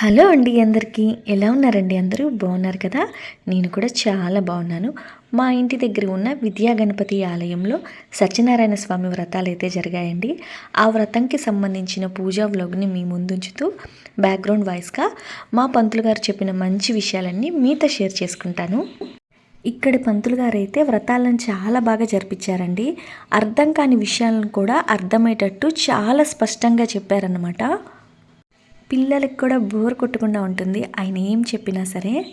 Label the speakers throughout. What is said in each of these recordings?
Speaker 1: Hello అండి అందరికీ. ఎలా ఉన్నారండి అందరూ? బాగున్నారు కదా? నేను కూడా చాలా బాగున్నాను. మా ఇంటి దగ్గర ఉన్న విద్యా గణపతి ఆలయంలో సత్యనారాయణ స్వామి వ్రతాలు అయితే జరిగాయండి. ఆ వ్రతంకి సంబంధించిన పూజా వ్లాగ్ని మీ ముందుంచుతూ బ్యాక్గ్రౌండ్ వాయిస్గా మా పంతులు గారు చెప్పిన మంచి విషయాలన్నీ మీతో షేర్ చేసుకుంటాను. ఇక్కడి పంతులు గారు అయితే వ్రతాలను చాలా బాగా జరిపించారండి. అర్థం కాని విషయాలను కూడా అర్థమయ్యేటట్టు చాలా స్పష్టంగా చెప్పారన్నమాట. పిల్లలకు కూడా బోర్ కొట్టకుండా ఉంటుంది. ఆయన ఏం చెప్పినా సరే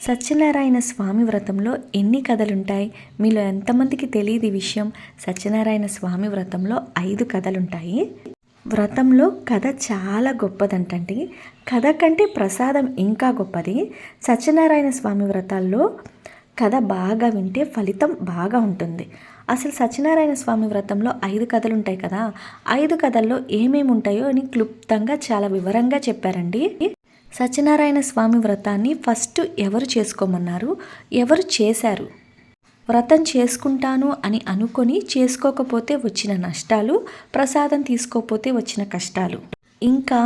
Speaker 1: సత్యనారాయణ స్వామి వ్రతంలో ఎన్ని కథలుంటాయి? మీలో ఎంతమందికి తెలియదు ఈ విషయం? సత్యనారాయణ స్వామి వ్రతంలో ఐదు కథలుంటాయి. వ్రతంలో కథ చాలా గొప్పదంటండి. కథ కంటే ప్రసాదం ఇంకా గొప్పది. సత్యనారాయణ స్వామి వ్రతాల్లో కథ బాగా వింటే ఫలితం బాగా ఉంటుంది. అసలు సత్యనారాయణ స్వామి వ్రతంలో ఐదు కథలు ఉంటాయి కదా ఐదు కథల్లో ఏమేమి ఉంటాయో అని క్లుప్తంగా చాలా వివరంగా చెప్పారండి. సత్యనారాయణ స్వామి వ్రతాన్ని ఫస్ట్ ఎవరు చేసుకోమన్నారు? ఎవరు చేశారు? వ్రతం చేసుకుంటాను అని అనుకొని చేసుకోకపోతే వచ్చిన నష్టాలు ప్రసాదం తీసుకోకపోతే వచ్చిన కష్టాలు. ఇంకా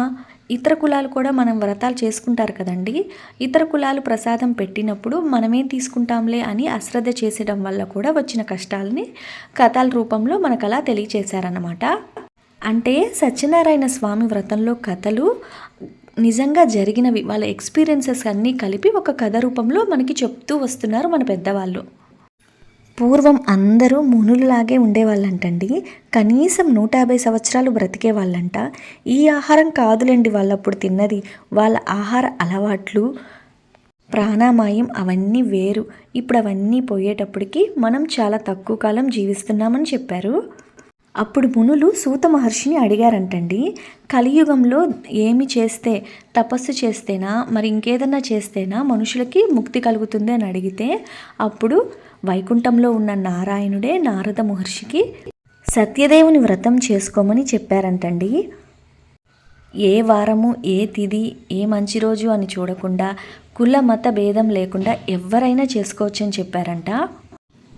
Speaker 1: ఇతర కులాలు కూడా మనం వ్రతాలు చేసుకుంటారు కదండి. ఇతర కులాలు ప్రసాదం పెట్టినప్పుడు మనమేం తీసుకుంటాంలే అని అశ్రద్ధ చేసేయడం వల్ల కూడా వచ్చిన కష్టాలని కథల రూపంలో మనకు అలా తెలియచేశారన్నమాట. అంటే సత్యనారాయణ స్వామి వ్రతంలో కథలు నిజంగా జరిగినవి వాళ్ళ ఎక్స్పీరియన్సెస్ అన్నీ కలిపి ఒక కథ రూపంలో మనకి చెప్తూ వస్తున్నారు మన పెద్దవాళ్ళు. పూర్వం అందరూ మునులలాగే ఉండేవాళ్ళంటండి. కనీసం నూట యాభై సంవత్సరాలు బ్రతికే వాళ్ళంట. ఈ ఆహారం కాదులేండి వాళ్ళప్పుడు తిన్నది. వాళ్ళ ఆహార అలవాట్లు ప్రాణామాయం అవన్నీ వేరు. ఇప్పుడు అవన్నీ పోయేటప్పటికి మనం చాలా తక్కువ కాలం జీవిస్తున్నామని చెప్పారు. అప్పుడు మునులు సూత మహర్షిని అడిగారంటండి. కలియుగంలో ఏమి చేస్తే తపస్సు చేస్తేనా మరి ఇంకేదన్నా చేస్తేనా మనుషులకి ముక్తి కలుగుతుంది అని అడిగితే అప్పుడు వైకుంఠంలో ఉన్న నారాయణుడే నారద మహర్షికి సత్యదేవుని వ్రతం చేసుకోమని చెప్పారంటండి. ఏ వారము ఏ తిది ఏ మంచి రోజు అని చూడకుండా కుల మత భేదం లేకుండా ఎవరైనా చేసుకోవచ్చని చెప్పారంట.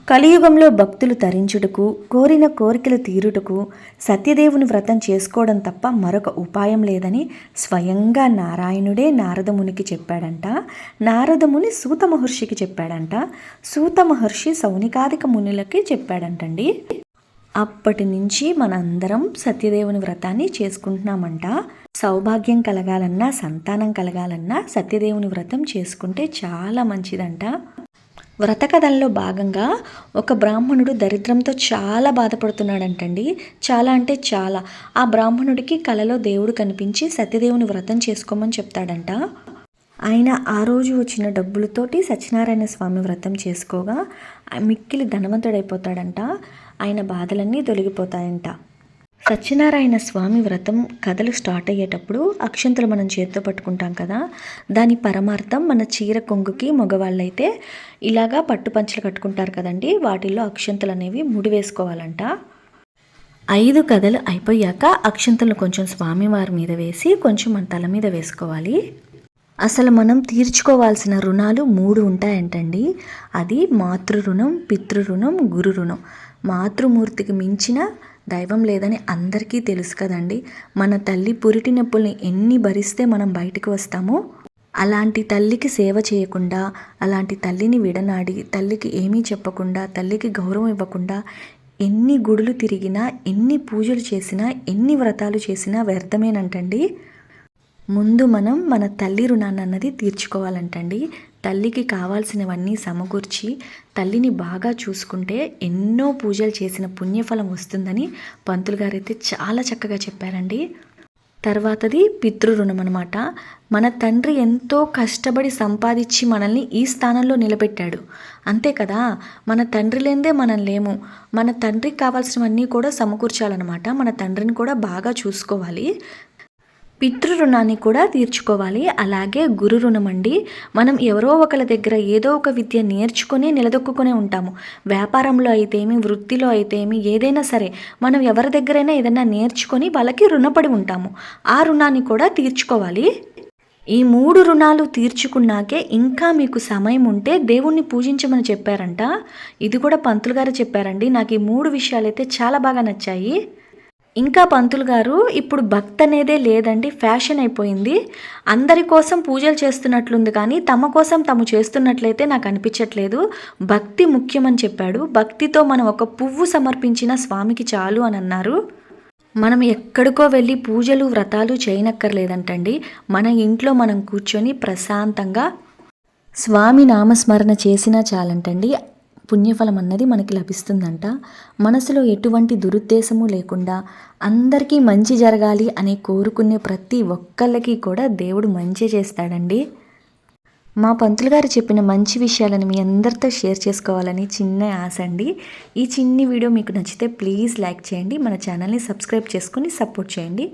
Speaker 1: కలియుగంలో భక్తులు తరించుటకు కోరిన కోరికలు తీరుటకు సత్యదేవుని వ్రతం చేసుకోవడం తప్ప మరొక ఉపాయం లేదని స్వయంగా నారాయణుడే నారదమునికి చెప్పాడంట. నారదముని సూత మహర్షికి చెప్పాడంట. సూత మహర్షి సౌనికాదిక మునులకి చెప్పాడంటండి. అప్పటి నుంచి మనందరం సత్యదేవుని వ్రతాన్ని చేసుకుంటున్నామంట. సౌభాగ్యం కలగాలన్నా సంతానం కలగాలన్నా సత్యదేవుని వ్రతం చేసుకుంటే చాలా మంచిదంట. వ్రత కథల్లో భాగంగా ఒక బ్రాహ్మణుడు దరిద్రంతో చాలా బాధపడుతున్నాడంటండి. చాలా అంటే చాలా. ఆ బ్రాహ్మణుడికి కలలో దేవుడు కనిపించి సత్యదేవుని వ్రతం చేసుకోమని చెప్తాడంట. ఆయన ఆ రోజు వచ్చిన డబ్బులతోటి సత్యనారాయణ స్వామి వ్రతం చేసుకోగా మిక్కిలి ధనవంతుడైపోతాడంట. ఆయన బాధలన్నీ తొలగిపోతాయంట. సత్యనారాయణ స్వామి వ్రతం కథలు స్టార్ట్ అయ్యేటప్పుడు అక్షంతలు మనం చేతితో పట్టుకుంటాం కదా దాని పరమార్థం మన చీర కొంగుకి మగవాళ్ళైతే ఇలాగా పట్టు పంచలు కట్టుకుంటారు కదండి వాటిల్లో అక్షంతలు అనేవి ముడి వేసుకోవాలంట. ఐదు కథలు అయిపోయాక అక్షంతలు కొంచెం స్వామివారి మీద వేసి కొంచెం మన తల మీద వేసుకోవాలి. అసలు మనం తీర్చుకోవాల్సిన రుణాలు మూడు ఉంటాయంటండి. అది మాతృ రుణం పితృ రుణం గురు రుణం. మాతృమూర్తికి మించిన దైవం లేదని అందరికీ తెలుసు కదండి. మన తల్లి పురిటి నొప్పుల్ని ఎన్ని భరిస్తే మనం బయటకు వస్తామో అలాంటి తల్లికి సేవ చేయకుండా అలాంటి తల్లిని విడనాడి తల్లికి ఏమీ చెప్పకుండా తల్లికి గౌరవం ఇవ్వకుండా ఎన్ని గుడులు తిరిగినా ఎన్ని పూజలు చేసినా ఎన్ని వ్రతాలు చేసినా వ్యర్థమేనంటండి. ముందు మనం మన తల్లి రుణాన్ని అన్నది తీర్చుకోవాలంటండి. తల్లికి కావాల్సినవన్నీ సమకూర్చి తల్లిని బాగా చూసుకుంటే ఎన్నో పూజలు చేసిన పుణ్యఫలం వస్తుందని పంతులు గారైతే చాలా చక్కగా చెప్పారండి. తర్వాతది పితృరుణం అనమాట మన తండ్రి ఎంతో కష్టపడి సంపాదించి మనల్ని ఈ స్థానంలో నిలబెట్టాడు. అంతే కదా? మన తండ్రి లేందే మనం లేము. మన తండ్రికి కావాల్సినవన్నీ కూడా సమకూర్చాలన్నమాట. మన తండ్రిని కూడా బాగా చూసుకోవాలి. పితృ రుణాన్ని కూడా తీర్చుకోవాలి. అలాగే గురు రుణం అండి. మనం ఎవరో ఒకరి దగ్గర ఏదో ఒక విద్య నేర్చుకొని నిలదొక్కునే ఉంటాము. వ్యాపారంలో అయితేమి వృత్తిలో అయితేమి ఏదైనా సరే మనం ఎవరి దగ్గరైనా ఏదైనా నేర్చుకొని వాళ్ళకి రుణపడి ఉంటాము. ఆ రుణాన్ని కూడా తీర్చుకోవాలి. ఈ మూడు రుణాలు తీర్చుకున్నాకే ఇంకా మీకు సమయం ఉంటే దేవుణ్ణి పూజించమని చెప్పారంట. ఇది కూడా పంతులు గారు చెప్పారండి. నాకు ఈ మూడు విషయాలైతే చాలా బాగా నచ్చాయి. ఇంకా పంతులు గారు ఇప్పుడు భక్తి అనేదే లేదండి ఫ్యాషన్ అయిపోయింది. అందరి కోసం పూజలు చేస్తున్నట్లుంది కానీ తమ కోసం తాము చేస్తున్నట్లయితే నాకు అనిపించట్లేదు. భక్తి ముఖ్యమని చెప్పాడు. భక్తితో మనం ఒక పువ్వు సమర్పించిన స్వామికి చాలు అని అన్నారు. మనం ఎక్కడికో వెళ్ళి పూజలు వ్రతాలు చేయనక్కర్లేదంటండి. మన ఇంట్లో మనం కూర్చొని ప్రశాంతంగా స్వామి నామస్మరణ చేసినా చాలంటండి. పుణ్యఫలం అన్నది మనకి లభిస్తుందంట. మనసులో ఎటువంటి దురుద్దేశము లేకుండా అందరికీ మంచి జరగాలి అని కోరుకునే ప్రతి ఒక్కళ్ళకి కూడా దేవుడు మంచి చేస్తాడండి. మా పంతులు గారు చెప్పిన మంచి విషయాలను మీ అందరితో షేర్ చేసుకోవాలని చిన్న ఆశ అండి. ఈ చిన్ని వీడియో మీకు నచ్చితే ప్లీజ్ లైక్ చేయండి. మన ఛానల్ని సబ్స్క్రైబ్ చేసుకుని సపోర్ట్ చేయండి.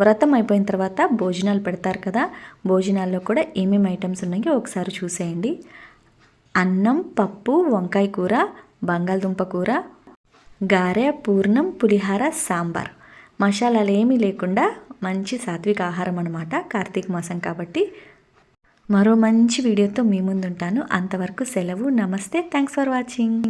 Speaker 1: వ్రతం అయిపోయిన తర్వాత భోజనాలు పెడతారు కదా భోజనాల్లో కూడా ఏమేమి ఐటమ్స్ ఉన్నాయో ఒకసారి చూసేయండి. అన్నం పప్పు వంకాయ కూర బంగాళదుంప కూర గారె పూర్ణం పులిహార సాంబార్. మసాలాలు ఏమీ లేకుండా మంచి సాత్విక ఆహారం అనమాట కార్తీక మాసం కాబట్టి. మరో మంచి వీడియోతో మీ ముందుంటాను. అంతవరకు సెలవు నమస్తే థ్యాంక్స్ ఫర్ వాచింగ్